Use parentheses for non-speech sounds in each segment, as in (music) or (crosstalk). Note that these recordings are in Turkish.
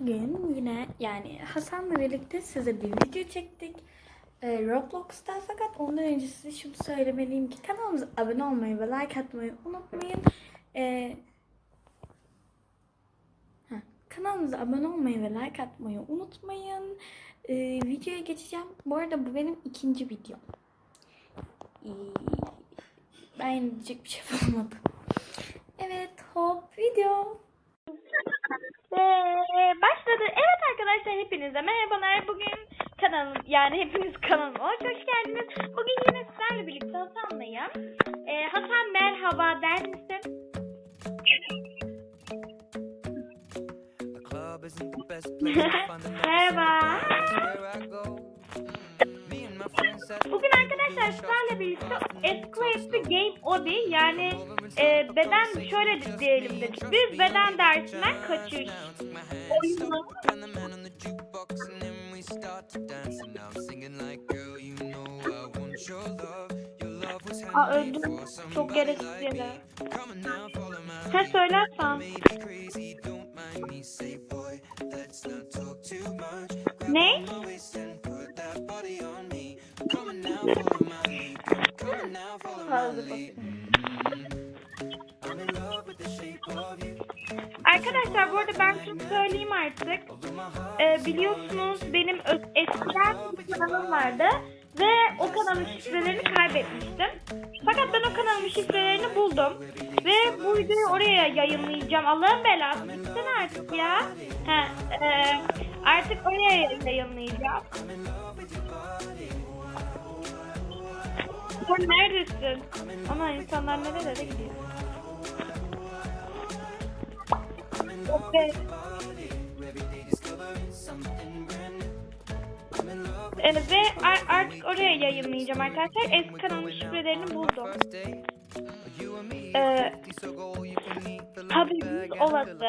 bugün yine yani Hasan'la birlikte size bir video çektik. Ee, Roblox'ta fakat ondan önce size şunu söylemeliyim ki kanalımıza abone olmayı ve like atmayı unutmayın. Ha, kanalımıza abone olmayı ve like atmayı unutmayın. Ee, videoya geçeceğim. Bu arada bu benim ikinci videom. Ee, ben diyecek bir şey (laughs) bulamadım. Evet hop video. Ve başladı. Evet arkadaşlar hepinize merhabalar. Bugün kanalım yani hepiniz (laughs) kanalıma hoş, hoş geldiniz. Bugün yine sizlerle birlikte Hasan'layım. Ee, Hasan merhaba der misin? The (laughs) Bugün arkadaşlar sizlerle birlikte the Game Obi yani e, beden şöyle diyelim dedik. Biz beden dersinden kaçış. was Aa öldüm. Çok gereksiz yere. Sen söylersen. Ne? You. Arkadaşlar bu arada ben şunu söyleyeyim artık. Ee, biliyorsunuz benim eskiden bir kanalım vardı ve o kanalın şifrelerini kaybetmiştim. Fakat ben o kanalın şifrelerini buldum ve bu videoyu oraya yayınlayacağım. Allah'ın belası gitsene artık ya. He, e, artık oraya yayınlayacağım. Sen neredesin? Ana insanlar nerelere gidiyor? Okay. Ee, ve ar- artık oraya yayınlayacağım arkadaşlar. Eski kanalın şifrelerini buldum. Ee, and olası.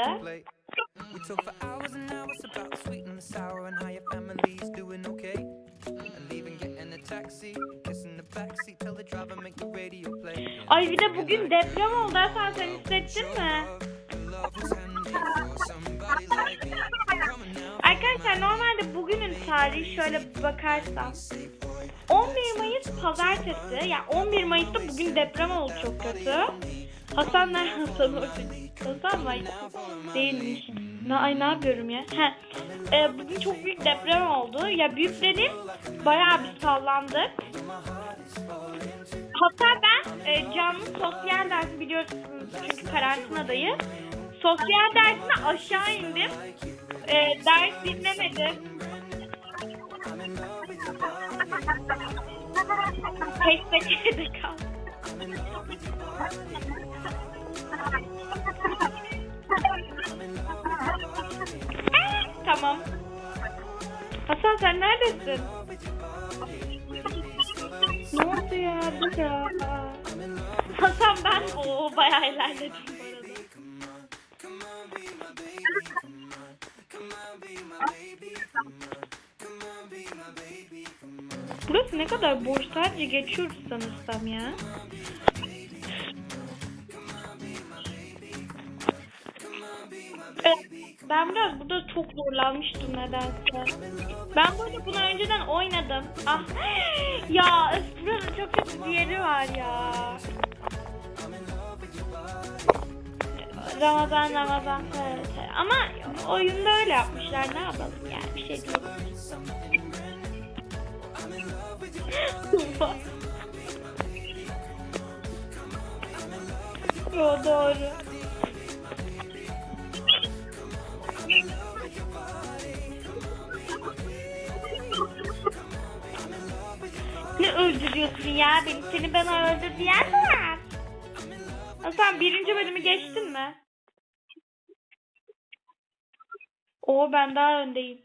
Ay bir de bugün deprem oldu. Hasan sen hissettin mi? Arkadaşlar normalde bugünün tarihi şöyle bir bakarsam 11 Mayıs pazartesi. Ya 11 Mayıs'ta bugün deprem oldu çok kötü. Hasan ne Hasan Hasan mı? Değilmiş. Ne, ay ne yapıyorum ya? He. Ee, bugün çok büyük deprem oldu. Ya büyük dedim bayağı bir sallandık. Hatta ben e, canlı sosyal dersi biliyorsunuz çünkü karantinadayız. Sosyal dersine aşağı indim. E, ders dinlemedim. Hashtag'e de kaldım. tamam. Hasan sen neredesin? Dur ya. Hasan ben o bayağı ilerledim bu arada. Burası ne kadar boş sadece geçiyoruz sanırsam ya. Evet, ben biraz burada çok zorlanmıştım nedense. Ben burada bunu önceden oynadım. Ah (gasps) ya öf, çok kötü bir yeri var ya. Ramazan Ramazan evet. Ama oyunda öyle yapmışlar ne yapalım yani bir şey değil. Yo (laughs) doğru. Öldürüyorsun ya beni? Seni bana öldür diyen mi var? Hasan birinci bölümü geçtin mi? Oo ben daha öndeyim.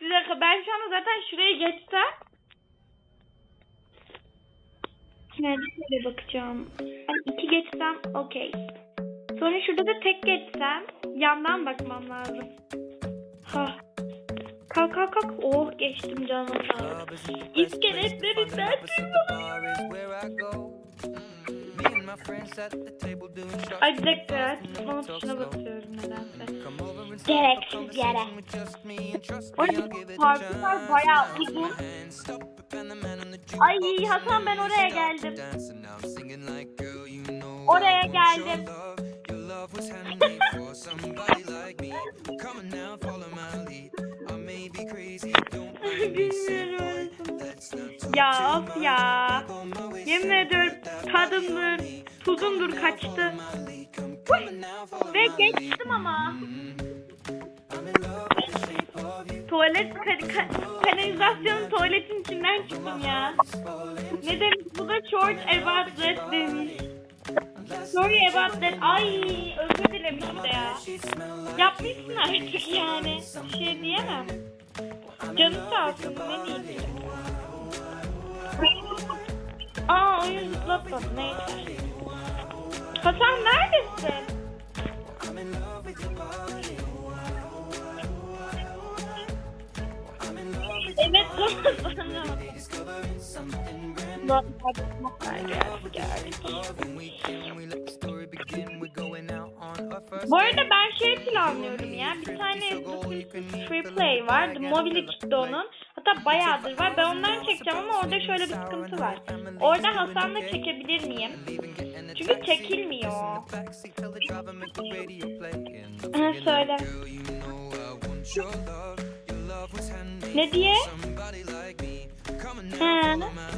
Bir dakika ben şu anda zaten şuraya geçsem. Nerede şöyle bakacağım. Ben iki geçsem okey. Sonra şurada da tek geçsem yandan bakmam lazım. Ha. Kalk kalk kalk. Oh geçtim canım sağ ol. Club isn't the best place to İskeletlerinden find love, but so the bar is where I go. Me and my friends at the table doing shots. Ay bir dakika. Telefon tuşuna basıyorum nedense. Gereksiz yere. Orada parkurlar bayağı uzun. Ay Hasan ben oraya geldim. dancing. (laughs) Now Ya of ya. Yemin ediyorum tadımdır, tuzumdur kaçtı. Follow Ve geçtim ama. Tuvalet ka- ka- kanalizasyonun tuvaletin içinden çıktım ya. Ne demiş bu da short about that demiş. Sorry about that. Ay özür dilemiş de ya. Yapmışsın artık yani. Bir şey diyemem. Canı sağ olsun ne diyeyim. Aa oyun zıplatmadı neyse. Hasan neredesin? Evet (laughs) bana bana. When we can, Bu arada ben şey planlıyorum ya. Bir tane free play var. The Mobile çıktı onun. Hatta bayağıdır var. Ben ondan çekeceğim ama orada şöyle bir sıkıntı var. Orada Hasan'la çekebilir miyim? Çünkü çekilmiyor. Ha, söyle. Ne diye?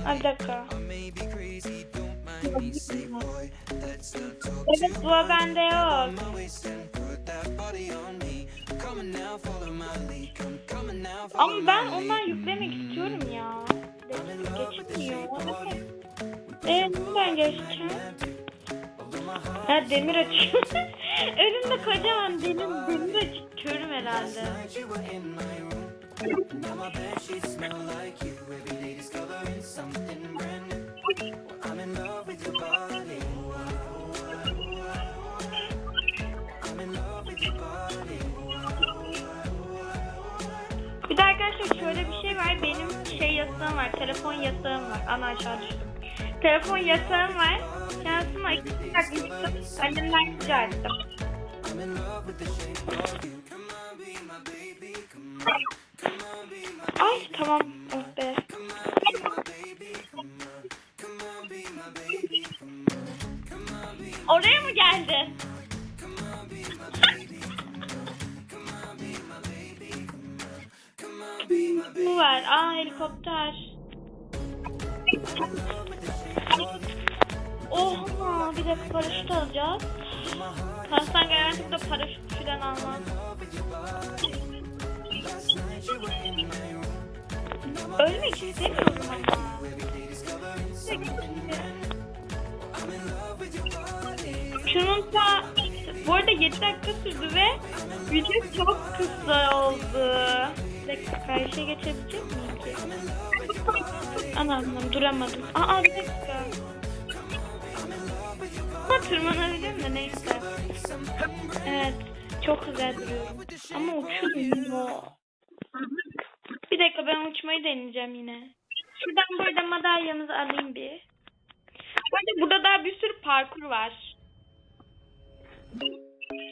Ay bir dakika. Evet bu bende yok. Ama ben ondan yüklemek istiyorum ya. Geçmiyor. Eee nereden geçeceğim? Ha demir açıyor. (laughs) Önümde kocaman demir, demir açık körüm herhalde. Arkadaşlar şöyle bir şey var. Benim şey yasağım var. Telefon yasağım var. Ana aşağı düştüm. Telefon yasağım var. Şansıma iki takmıştım. Annemden rica ettim. I'm in love with the shape of Bu var. Aa helikopter. Oha bir de paraşüt alacağız. Hasan garantikte paraşüt falan almaz. Ölmek istemiyorum ama. Şunun da bu arada 7 dakika sürdü ve video çok kısa oldu. Dakika karşıya geçebilecek miyim ki? Anam duramadım. Aa bir dakika. Ama tırmanabilirim de neyse. Evet. Çok güzel duruyorum. Ama uçuyorum. Bir dakika ben uçmayı deneyeceğim yine. Şuradan burada madalyamızı alayım bir. Bu arada burada daha bir sürü parkur var.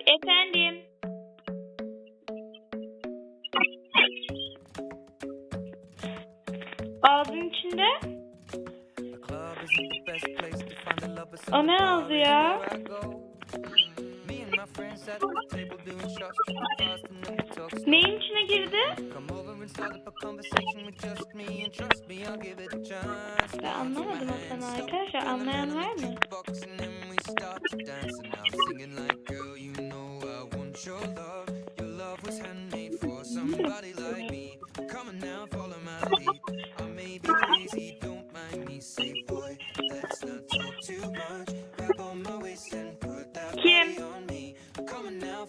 Efendim. And trust me, I'll give it a chance. Ben anlamadım Hasan arkadaşlar. Anlayan var mı?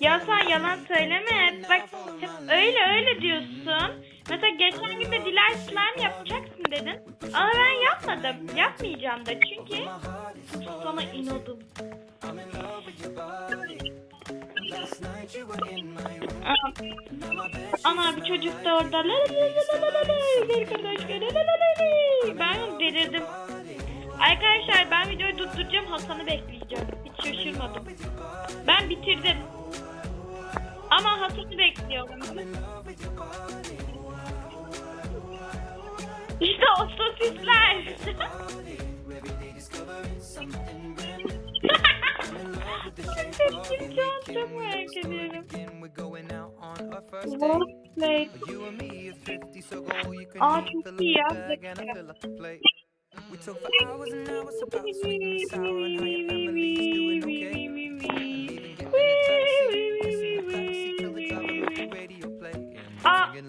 Ya sen yalan söyleme. Bak hep öyle öyle diyorsun. Mesela geçen gün de Diler slime yapacaksın dedin. Ama ben yapmadım. Yapmayacağım da çünkü sana inadım. Ana bir çocuk da orada. Ben delirdim. Arkadaşlar ben videoyu durdur oturacağım Hasan'ı bekleyeceğim. Hiç şaşırmadım. Ben bitirdim. Ama Hasan'ı bekliyorum. İşte o sosisler. Tepkim şu an çok merak ediyorum. We're going out on our first date. Snowflake. You and me is 50, so go you can Aa, çok iyi ya.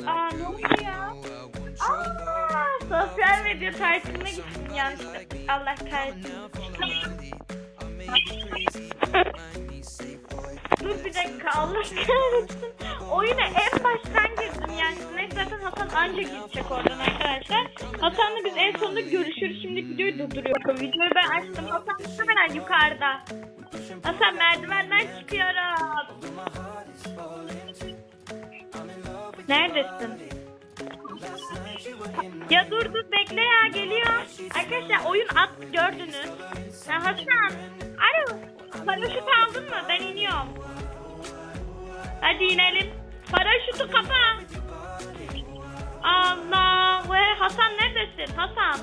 Aa, ne you ya? Aa, sosyal medya tartışma gittim yanlışlıkla. Allah kahretsin. Dur bir dakika Allah kahretsin. Oyuna en baştan girdim yani. Neyse zaten Hasan anca gidecek oradan arkadaşlar. Hasan'la biz en sonunda görüşürüz. Şimdi videoyu durduruyorum. Videoyu ben açtım. Hasan muhtemelen yukarıda. Hasan merdivenden çıkıyorum. Neredesin? Ya dur dur bekle ya geliyor. Arkadaşlar oyun at gördünüz. Ya Hasan. Alo. Paraşüt aldın mı? Ben iniyorum. Hadi inelim. Paraşütü kapa. Allah ve Hasan neredesin? Hasan.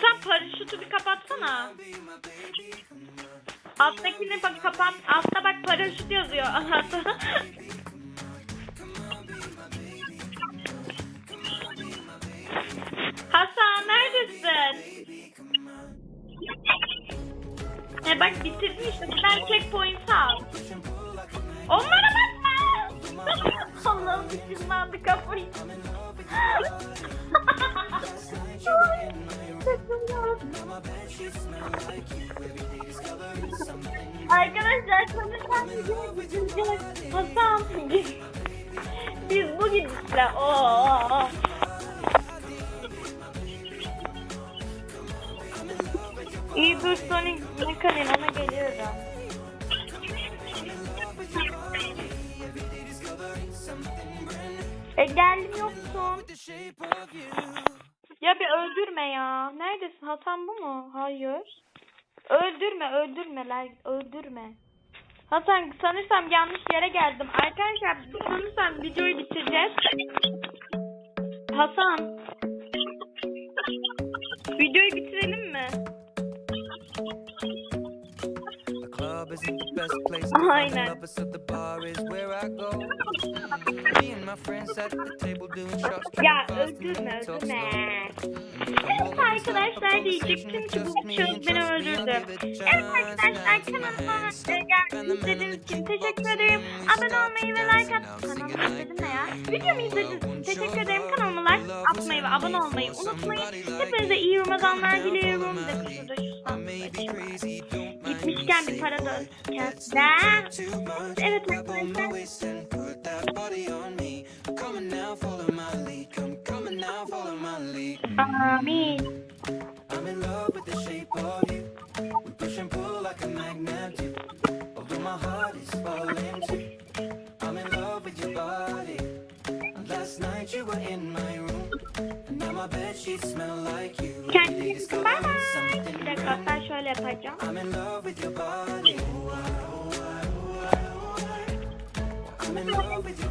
Hasan paraşütü bir kapatsana. Alttakini bak kapat. Altta bak paraşüt yazıyor. (laughs) Altta. Biz bu gidişle Oo. İyi dur Sonic Mekanin ona geliyorum. E geldim yoksun. Ya bir öldürme ya. Neredesin? Hasan bu mu? Hayır. Öldürme, öldürmeler, öldürme. Hasan sanırsam yanlış yere geldim. Arkadaşlar sanırsam videoyu bitireceğiz. Hasan. Videoyu bitirelim mi? Aynen. Ya öldürme. Evet arkadaşlar diyecektim ki bu kız beni öldürdü. Evet arkadaşlar kanalıma e, gel- izlediğiniz için teşekkür ederim. Abone olmayı ve like at... Kanalıma izledim ne ya? Videomu izlediğiniz için teşekkür ederim. Kanalıma like atmayı ve abone olmayı unutmayın. Hepinize iyi Ramazanlar diliyorum. De sandıkta Gitmişken bir para da Evet arkadaşlar. Put that body on me. Coming now, follow my lead. Come, coming now, follow my lead. Amin. I'm in love with the shape of you. We push and pull like a magnet do. Although my heart is falling too. I'm in love with your body. Last night you were in my room. Now my bed sheets smell like you. Kendinize bye bye. Bir dakika ben şöyle yapacağım. I'm. I'm in love with your body.